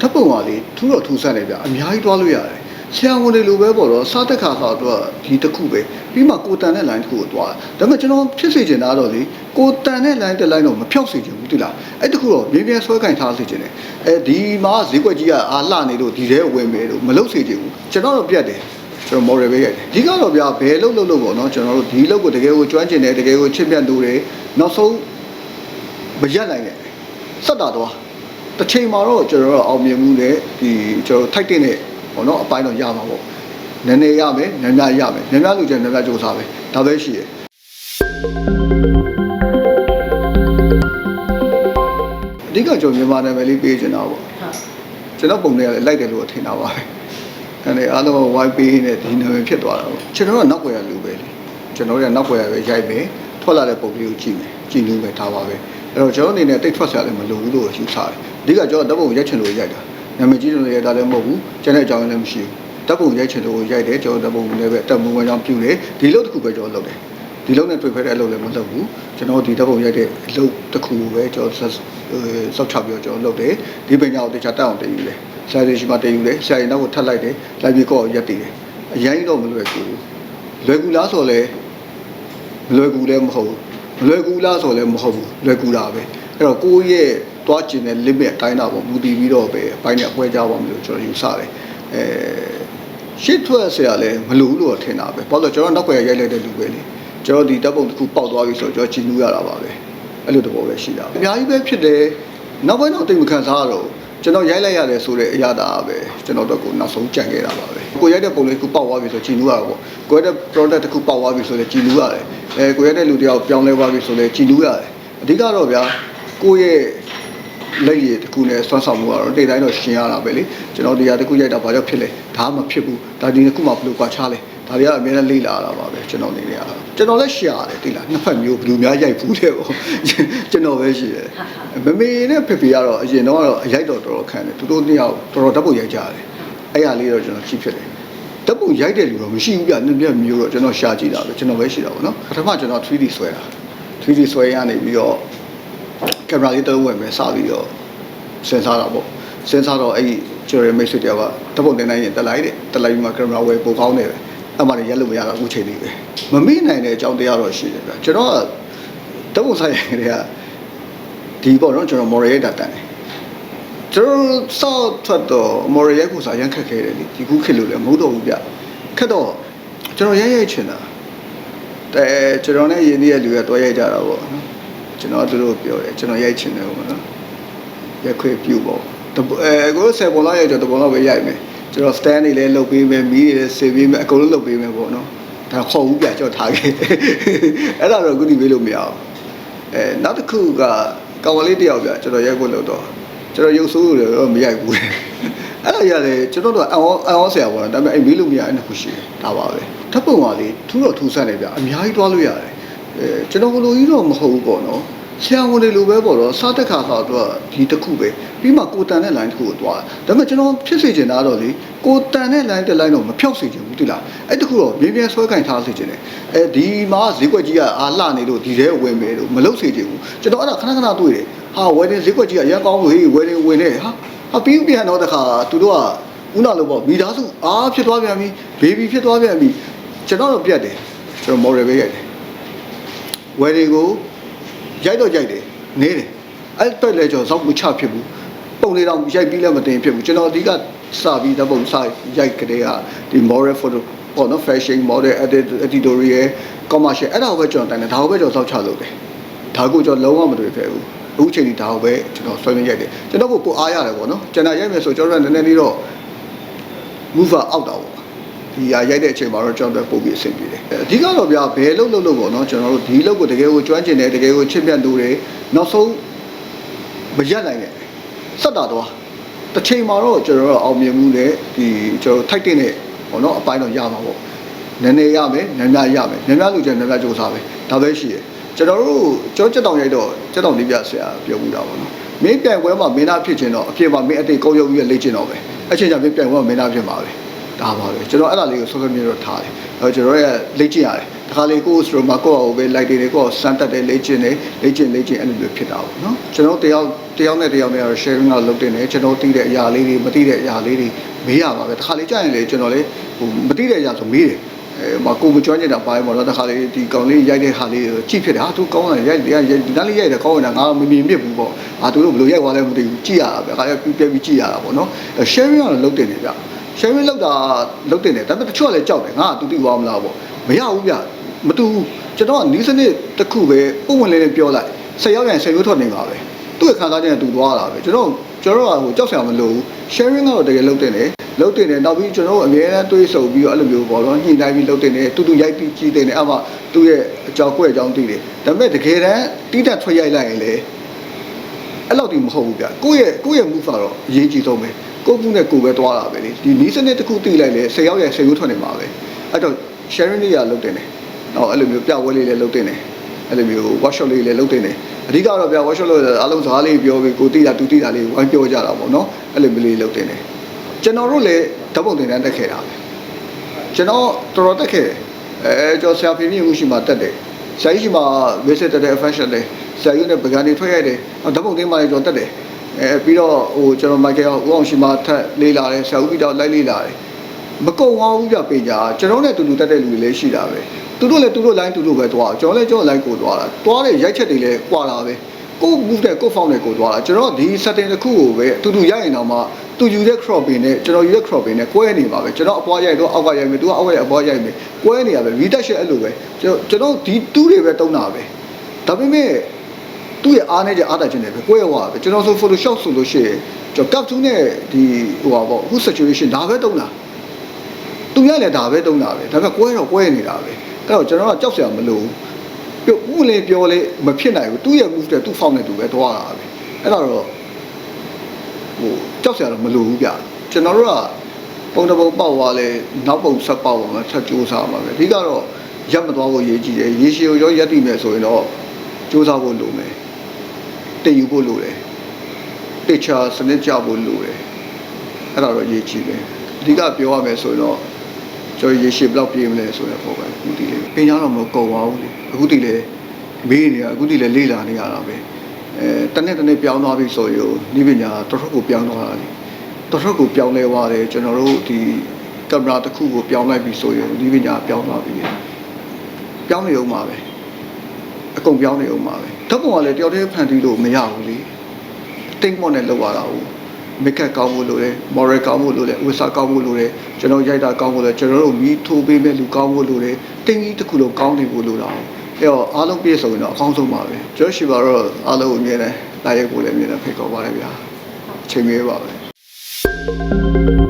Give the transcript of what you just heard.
ဓာတ်ပုံကလေထူးတော့ထူးဆန်းတယ်ဗျအများကြီးတွားလို့ရတယ်ဆရာဝန်တွေလိုပဲပေါ့တော့စားတက်ခါခါတော့ဒီတစ်ခုပဲပြီးမှကိုတန်တဲ့ line တစ်ခုကိုတွားတယ်ဒါပေမဲ့ကျွန်တော်ဖြစ်စေချင်တာတော့လေကိုတန်တဲ့ line တစ် line တော့မဖြောက်စေချင်ဘူးတိလားအဲ့တခုတော့မြင်းမြဲဆွဲကင်ထားစေချင်တယ်အဲဒီမှာဈေးကွက်ကြီးကအာလှနေလို့ဒီထဲဝင်မယ်လို့မလုပ်စေချင်ဘူးကျွန်တော်တော့ပြတ်တယ်ကျွန်တော် moral ပဲရိုက်တယ်ဒီကတော့ဗျာဘယ်လုပ်လုပ်လို့ပေါ့နော်ကျွန်တော်တို့ဒီလုပ်ကိုတကယ်ကိုကျွမ်းကျင်တယ်တကယ်ကိုချစ်မြတ်သူတွေနောက်ဆုံးမရက်နိုင်တယ်ဆက်တာတော့ တစ်ချိန်မှာတော့ကျွန်တော်တို့အောင်မြင်မှုနဲ့ဒီကျွန်တော်ထိုက်တဲ့နဲ့ပေါ့နော်အပိုင်းတော့ရမှာပေါ့နည်းနည်းရမယ်များများရမယ်များများလူကျန်များများစူးစမ်းပဲဒါပဲရှိရအဓိကကျွန်တော်မြန်မာနာမည်လေးပေးချင်တာပေါ့ဟုတ်ကျွန်တော်ပုံတွေကလည်းလိုက်တယ်လို့ထင်တာပါပဲအဲ့ဒါအားလုံး white page နဲ့ဒီနာမည်ဖြစ်သွားတာပေါ့ကျွန်တော်ကနောက်ွယ်ရလူပဲလေကျွန်တော်တို့ကနောက်ွယ်ရပဲရိုက်မယ်ထွက်လာတဲ့ပုံလေးကိုကြည့်မယ်ကြည့်လို့ပဲထားပါပဲ အဲ့တော့ကျွန်တော်အနေနဲ့တိတ်ထွက်ဆရာလည်းမလိုဘူးလို့ယူဆတယ်အဓိကကျွန်တော်ဓာတ်ပုံရိုက်ချင်လို့ရိုက်တာနာမည်ကြီးလို့ရိုက်တာလည်းမဟုတ်ဘူးကျွန်တော်အကြောင်းလည်းမရှိဘူးဓာတ်ပုံရိုက်ချင်လို့ရိုက်တယ်ကျွန်တော်ဓာတ်ပုံလည်းပဲတက်မှုဝင်ကြောင်းပြုတယ်ဒီလို့တစ်ခုပဲကျွန်တော်လုပ်တယ်ဒီလုံးနဲ့တွေ့ဖက်တဲ့အလုပ်လည်းမလုပ်ဘူးကျွန်တော်ဒီဓာတ်ပုံရိုက်တဲ့အလုပ်တစ်ခုပဲကျွန်တော်ဆက်စောက်ချပြီးတော့ကျွန်တော်လုပ်တယ်ဒီပညာကိုတခြားတက်အောင်တင်ယူတယ်ဆရာကြီးရှိမှတင်ယူတယ်ဆရာကြီးနောက်ကိုထပ်လိုက်တယ်လိုက်ပြီးကောက်ရက်တည်တယ်အရင်တော့မလွယ်ကူဘူးလွယ်ကူလားဆိုလဲမလွယ်ကူလည်းမဟုတ်ဘူးမ လွယ်ကူလားဆိုလည်းမဟုတ်ဘူးလွယ်ကူတာပဲအဲ့တော့ကိုယ့်ရဲ့တွားကျင်တဲ့ limit အတိုင်းတော့မူတည်ပြီးတော့ပဲအပိုင်းနဲ့အပွဲကြပါမလို့ကျွန်တော်ယူဆတယ်အဲရှစ်ထွက်ဆရာလည်းမလိုဘူးလို့ထင်တာပဲဘာလို့လဲကျွန်တော်နောက်ွယ်ရိုက်လိုက်တဲ့လူပဲလေကျွန်တော်ဒီတပ်ပုံတစ်ခုပေါက်သွားပြီဆိုတော့ကျွန်တော်ကြည်နူးရတာပါပဲအဲ့လိုတဘောပဲရှိတာအများကြီးပဲဖြစ်တယ်နောက်ပိုင်းတော့တိတ်မခံစားရတော့ဘူး ကျွန်တော်ရိုက်လိုက်ရတယ်ဆိုတဲ့အရာဒါပဲကျွန်တော်တို့ကနောက်ဆုံးကြံခဲ့တာပါပဲကိုရိုက်တဲ့ပုံလေးတစ်ခုပေါက်သွားပြီဆိုကြည်နူးရတာပေါ့ကိုရိုက်တဲ့ product တစ်ခုပေါက်သွားပြီဆိုလည်းကြည်နူးရတယ်အဲကိုရိုက်တဲ့လူတယောက်ပြောင်းလဲသွားပြီဆိုလည်းကြည်နူးရတယ်အဓိကတော့ဗျာကိုယ့်ရဲ့လက်ရည်တစ်ခုနဲ့ဆွမ်းဆောင်မှုကတော့တိတ်တိုင်းတော့ရှင်းရတာပဲလေကျွန်တော်တရားတစ်ခုရိုက်တာဘာကြောင့်ဖြစ်လဲဒါမှမဖြစ်ဘူးဒါဒီတစ်ခုမှဘယ်လိုကွာခြားလဲ ဒါတွေကအများနဲ့လေ့လာရတာပါပဲကျွန်တော်နေနေရတာကျွန်တော်လည်းရှာရတယ်တိလားနှစ်ဖက်မျိုးဘယ်လိုများရိုက်ဘူးတဲ့ပေါ့ကျွန်တော်ပဲရှိတယ်မမေနဲ့ဖေဖေကတော့အရင်တော့ကတော့အရိုက်တော့တော်တော်ခံတယ်သူတို့နှစ်ယောက်တော်တော်ဓာတ်ပုံရိုက်ကြတယ်အဲ့ရလေးတော့ကျွန်တော်ကြည့်ဖြစ်တယ်ဓာတ်ပုံရိုက်တဲ့လူတော့မရှိဘူးပြနှစ်ပြက်မျိုးတော့ကျွန်တော်ရှာကြည့်တာပဲကျွန်တော်ပဲရှိတာပေါ့နော်ပထမကျွန်တော် 3D ဆွဲတာ 3D ဆွဲရနေပြီးတော့ကင်မရာလေးတစ်လုံးဝယ်မယ်စပြီးတော့စဉ်းစားတာပေါ့စဉ်းစားတော့အဲ့ဒီကျွန်တော်ရဲ့မိတ်ဆွေတယောက်ကဓာတ်ပုံတင်နိုင်ရင်တက်လိုက်တယ်တက်လိုက်ပြီးမှကင်မရာဝယ်ပို့ကောင်းတယ်ပဲ အဲ့မှလည်းရက်လို့မရတော့အခုချိန်လေးပဲမမေ့နိုင်တဲ့အကြောင်းတရားတော့ရှိတယ်ဗျကျွန်တော်ကဓာတ်ပုံဆိုင်တွေကဒီပေါ့နော်ကျွန်တော် moral ရိုက်တာတန်တယ်ကျွန်တော်စောက်ထွက်တော့ moral ရိုက်ဖို့စာရမ်းခက်ခဲတယ်လေဒီခုခေတ်လို့လည်းမဟုတ်တော့ဘူးဗျခက်တော့ကျွန်တော်ရိုက်ရိုက်ချင်တာแต่ကျွန်တော်နဲ့ယင်း啲ရဲ့လူကတွဲရိုက်ကြတာပေါ့နော်ကျွန်တော်သူတို့ပြောတယ်ကျွန်တော်ရိုက်ချင်တယ်ပေါ့နော်ရက်ခွေပြုတ်ပေါ့တပအဲကိုယ်ဆယ်ပုံလောက်ရိုက်တော့တပုံလောက်ပဲရိုက်မယ် ကျွန်တော် stand တွေလည်းလုပ်ပေးမယ်မီးတွေလည်းဆေးပေးမယ်အကုန်လုံးလုပ်ပေးမယ်ပေါ့နော်ဒါခေါ်ဦးပြကြောက်ထားခဲ့အဲ့ဒါတော့အခုဒီမေးလို့မရအောင်အဲနောက်တစ်ခုကကောင်မလေးတယောက်ပြကျွန်တော်ရိုက်ဖို့လုပ်တော့ကျွန်တော်ရုပ်ဆိုးလို့တော့မရိုက်ဘူးအဲ့ဒါရတယ်ကျွန်တော်တို့အန်အန်ဆရာပေါ့ဒါပေမဲ့အဲ့မေးလို့မရအဲ့နှစ်ခုရှိတယ်ဒါပါပဲထပ်ပုံကလေထူးတော့ထူးဆန်းတယ်ဗျအများကြီးတွားလို့ရတယ်အဲကျွန်တော်ကလိုကြီးတော့မဟုတ်ဘူးပေါ့နော်ဆ ရာဝန်တွေလိုပဲပေါ့တော့စားတက်ခါခါတော့ဒီတစ်ခုပဲပြီးမှကိုတန်တဲ့ line တစ်ခုကိုတွားတယ်ဒါပေမဲ့ကျွန်တော်ဖြစ်စေချင်တာတော့လေကိုတန်တဲ့ line တစ် line တော့မဖြောက်စေချင်ဘူးတိလားအဲ့တခုတော့မြင်းမြဲဆွဲကင်ထားစေချင်တယ်အဲဒီမှာဈေးကွက်ကြီးကအာလှနေလို့ဒီထဲဝင်မယ်လို့မလုပ်စေချင်ဘူးကျွန်တော်အဲ့ဒါခဏခဏတွေ့တယ်ဟာဝယ်တင်ဈေးကွက်ကြီးကရန်ကောင်းလို့ဟေးဝယ်တင်ဝင်နေဟာဟာပြီးပြန်တော့တခါသူတို့ကဦးနာလို့ပေါ့မိသားစုအားဖြစ်သွားပြန်ပြီဘေဘီဖြစ်သွားပြန်ပြီကျွန်တော်တော့ပြတ်တယ်ကျွန်တော် moral ပဲရိုက်တယ်ဝယ်တင်ကို ရိုက်တော့ရိုက်တယ်နေတယ်အဲ့တော့လေကျွန်တော်ဇောက်မချဖြစ်ဘူးပုံလေးတော့ရိုက်ပြီးလည်းမတင်ဖြစ်ဘူးကျွန်တော်အဓိကစပြီးတဲ့ပုံစရိုက်ကြတဲ့ကဒီ moral photo ပေါ့နော် fashion model edit editorial commercial အဲ့ဒါကိုပဲကျွန်တော်တိုင်တယ်ဒါကိုပဲကျွန်တော်ဇောက်ချလုပ်တယ်ဒါကိုကျွန်တော်လုံးဝမတွေ့ခဲ့ဘူးအခုချိန်ဒီဒါကိုပဲကျွန်တော်ဆွဲနေရိုက်တယ်ကျွန်တော်ကိုပိုအားရတယ်ပေါ့နော်ကျွန်တော်ရိုက်မယ်ဆိုကျွန်တော်ကနည်းနည်းလေးတော့ move out တာပေါ့ ဒီဟာရိုက်တဲ့အချိန်မှာတော့ကျွန်တော်တို့ပို့ပြီးအဆင်ပြေတယ်အဓိကတော့ဗျာဘယ်လုပ်လုပ်လို့ပေါ့နော်ကျွန်တော်တို့ဒီလုပ်ကိုတကယ်ကိုကျွမ်းကျင်တယ်တကယ်ကိုချစ်မြတ်သူတွေနောက်ဆုံးမရက်နိုင်တဲ့ဆက်တာတော့တစ်ချိန်မှာတော့ကျွန်တော်တို့အောင်မြင်မှုနဲ့ဒီကျွန်တော်ထိုက်တဲ့နဲ့ပေါ့နော်အပိုင်းတော့ရမှာပေါ့နည်းနည်းရမယ်များများရမယ်များများလူကျန်များများစူးစမ်းပဲဒါပဲရှိတယ်ကျွန်တော်တို့ကျွန်တော်စက်တောင်ရိုက်တော့စက်တောင်လေးပြဆရာပြောမှုတာပေါ့နော်မင်းပြိုင်ပွဲမှာမင်းသားဖြစ်ခြင်းတော့အဖြစ်မှာမင်းအတိတ်ကောက်ရုပ်ပြီးလေ့ကျင့်တော့ပဲအချိန်ကျမင်းပြိုင်ပွဲမှာမင်းသားဖြစ်မှာပဲ ဒါပါပဲကျွန်တော်အဲ့ဒါလေးကိုဆော့ဆော့မြင်တော့ထားတယ်အဲကျွန်တော်ရဲ့လေ့ကျင့်ရတယ်တခါလေကိုယ်စထရမကိုယ့်အကိုပဲ light တွေကိုယ့်စမ်းတက်တယ်လေ့ကျင့်တယ်လေ့ကျင့်လေ့ကျင့်အဲ့လိုမျိုးဖြစ်တာပေါ့နော်ကျွန်တော်တယောက်တယောက်နဲ့တယောက်နဲ့ကတော့ sharing ကလုပ်တင်တယ်ကျွန်တော်သိတဲ့အရာလေးတွေမသိတဲ့အရာလေးတွေမေးရပါပဲတခါလေကြာရင်လေကျွန်တော်လေဟိုမသိတဲ့အရာဆိုမေးတယ်အဲမကိုမကျွမ်းကျင်တာပိုင်းပေါ့နော်တခါလေဒီကောင်လေးရိုက်တဲ့ဟာလေးကိုကြည့်ဖြစ်တယ်ဟာသူကောင်းတယ်ရိုက်ရိုက်ဒီနားလေးရိုက်တယ်ကောင်းတယ်ငါမမြင်မြစ်ဘူးပေါ့ဟာသူတို့ဘယ်လိုရိုက်သွားလဲမသိဘူးကြည့်ရတာပဲခါရပြပြပြီးကြည့်ရတာပေါ့နော် sharing ကတော့လုပ်တင်တယ်ဗျ sharing လောက်တာလုပ်တင်တယ်ဒါပေမဲ့တချို့ကလည်းကြောက်တယ်ငါကသူသိသွားမလားပေါ့မရဘူးဗျမတူဘူးကျွန်တော်ကနီးစနစ်တစ်ခုပဲပုံဝင်လေးလေးပြောလိုက်ဆယ်ရောက်ရင်ဆယ်ရိုးထွက်နေပါပဲသူ့ရဲ့ခံစားချက်နဲ့သူသွားတာပဲကျွန်တော်ကျွန်တော်ကဟိုကြောက်ဆရာမလို့ဘူး sharing ကတော့တကယ်လုပ်တင်တယ်လုပ်တင်တယ်နောက်ပြီးကျွန်တော်အများအားတွေးဆုံပြီးတော့အဲ့လိုမျိုးပေါ့နော်ညှိနှိုင်းပြီးလုပ်တင်တယ်တူတူရိုက်ပြီးကြည့်တင်တယ်အဲ့မှာသူ့ရဲ့အကြောက်ကိုယ့်ရဲ့အကြောင်းသိတယ်ဒါပေမဲ့တကယ်တမ်းတိတက်ထွက်ရိုက်လိုက်ရင်လေအဲ့လောက်ဒီမဟုတ်ဘူးဗျကိုယ့်ရဲ့ကိုယ့်ရဲ့ move ကတော့အရေးကြီးဆုံးပဲ ကိုယ့်မှုနဲ့ကိုယ်ပဲသွားတာပဲလေဒီနီးစနစ်တစ်ခုသိလိုက်လေ10ရောက်ရဲ့10ရိုးထွက်နေမှာပဲအဲ့တော့ sharing လေးရလုပ်တင်တယ်တော့အဲ့လိုမျိုးပြပွဲလေးလည်းလုပ်တင်တယ်အဲ့လိုမျိုး workshop လေးလည်းလုပ်တင်တယ်အဓိကတော့ဗျ workshop လို့အားလုံးစကားလေးပြောပြီးကိုသိတာသူသိတာလေးဝိုင်းပြောကြတာပေါ့နော်အဲ့လိုမျိုးလေးလုပ်တင်တယ်ကျွန်တော်တို့လည်းဓာတ်ပုံတင်တန်းတက်ခဲ့တာပဲကျွန်တော်တော်တော်တက်ခဲ့တယ်အဲကျော်ဆရာဖေမြင့်မှုရှိမှတက်တယ်ဆရာကြီးရှိမှ visit တက်တဲ့ fashion တယ်ဆရာကြီးနဲ့ပကံတွေထွက်ရတယ်ဓာတ်ပုံတင်မှလည်းကျွန်တော်တက်တယ် အဲပြီးတော့ဟိုကျွန်တော်မိုက်ကယ်ဦးအောင်ရှိမှထက်လေးလာတယ်ဆရာဦးပြီးတော့လိုက်လေးလာတယ်မကုံအောင်ဘူးပြပေးကြကျွန်တော်နဲ့တူတူတက်တဲ့လူတွေလည်းရှိတာပဲသူတို့လည်းသူတို့ line သူတို့ပဲသွားကျွန်တော်လည်းကျွန်တော် line ကိုသွားတာသွားတဲ့ရိုက်ချက်တွေလည်းကွာတာပဲကို move တဲ့ကို found တဲ့ကိုသွားတာကျွန်တော်ဒီ setting တစ်ခုကိုပဲအတူတူရိုက်ရင်တော့မှသူယူတဲ့ cropping နဲ့ကျွန်တော်ယူတဲ့ cropping နဲ့ကွဲနေပါပဲကျွန်တော်အပွားရိုက်တော့အောက်ကရိုက်မယ်သူကအောက်ကရိုက်အပွားရိုက်မယ်ကွဲနေရပဲ retouch အဲ့လိုပဲကျွန်တော်ကျွန်တော်ဒီတူးတွေပဲတုံးတာပဲဒါပေမဲ့ သူ့ရဲ့အားနဲ့ကျအားတာချင်းတွေပဲကွဲသွားပဲကျွန်တော်ဆို photoshop ဆိုလို့ရှိရင်ကျွန်တော် capture နဲ့ဒီဟိုပါပေါ့အခု situation ဒါပဲတုံးတာသူရလည်းဒါပဲတုံးတာပဲဒါပေမဲ့ကွဲတော့ကွဲနေတာပဲအဲ့တော့ကျွန်တော်ကကြောက်စရာမလိုဘူးပြုတ်ဦးလေပြောလေမဖြစ်နိုင်ဘူးသူ့ရဲ့ move တဲ့သူ့ form နဲ့သူပဲသွားတာပဲအဲ့တော့ဟိုကြောက်စရာတော့မလိုဘူးဗျကျွန်တော်တို့ကပုံတစ်ပုံပေါက်သွားလဲနောက်ပုံဆက်ပေါက်သွားမှဆက်ကြိုးစားမှာပဲအဓိကတော့ရပ်မသွားဖို့ရည်ကြည့်တယ်ရေရှည်ကိုရောရပ်တည်မယ်ဆိုရင်တော့ကြိုးစားဖို့လိုမယ် တည်ယူဖို့လိုတယ်တေချာစနစ်ကြဖို့လိုတယ်အဲ့ဒါတော့ရည်ကြည့်တယ်အဓိကပြောရမယ်ဆိုရင်တော့ကျွန်တော်ရေရှည်ဘယ်လောက်ပြေးမလဲဆိုတော့ပေါ့ပဲအခုတည်လေပညာတော့မကုန်ပါဘူးလေအခုတည်လေမေးနေရအခုတည်လေလေ့လာနေရတာပဲအဲတနေ့တနေ့ပြောင်းသွားပြီဆိုရင်နိပညာတော်တော်ကိုပြောင်းသွားတာလေတော်တော်ကိုပြောင်းလဲသွားတယ်ကျွန်တော်တို့ဒီကင်မရာတစ်ခုကိုပြောင်းလိုက်ပြီဆိုရင်နိပညာပြောင်းသွားပြီပြောင်းနေအောင်ပါပဲ အကုန်ပြောင်းနေအောင်ပါပဲဓာတ်ပုံကလည်းတယောက်တည်းဖန်တီးလို့မရဘူးလေတိတ်မော့နဲ့လောက်ရတာဟုတ် make up ကောင်းဖို့လိုတယ် moral ကောင်းဖို့လိုတယ်ဝိစာကောင်းဖို့လိုတယ်ကျွန်တော်ရိုက်တာကောင်းဖို့လိုတယ်ကျွန်တော်တို့မီးထိုးပေးမဲ့လူကောင်းဖို့လိုတယ်တင်းကြီးတစ်ခုလုံးကောင်းနေဖို့လိုတာအဲ့တော့အားလုံးပြည့်စုံရင်တော့အကောင်းဆုံးပါပဲကျွန်တော်ရှိပါတော့အားလုံးအမြဲတမ်းလာရိုက်ဖို့လည်းအမြဲတမ်းဖိတ်ခေါ်ပါတယ်ဗျာချိန်မေးပါပဲ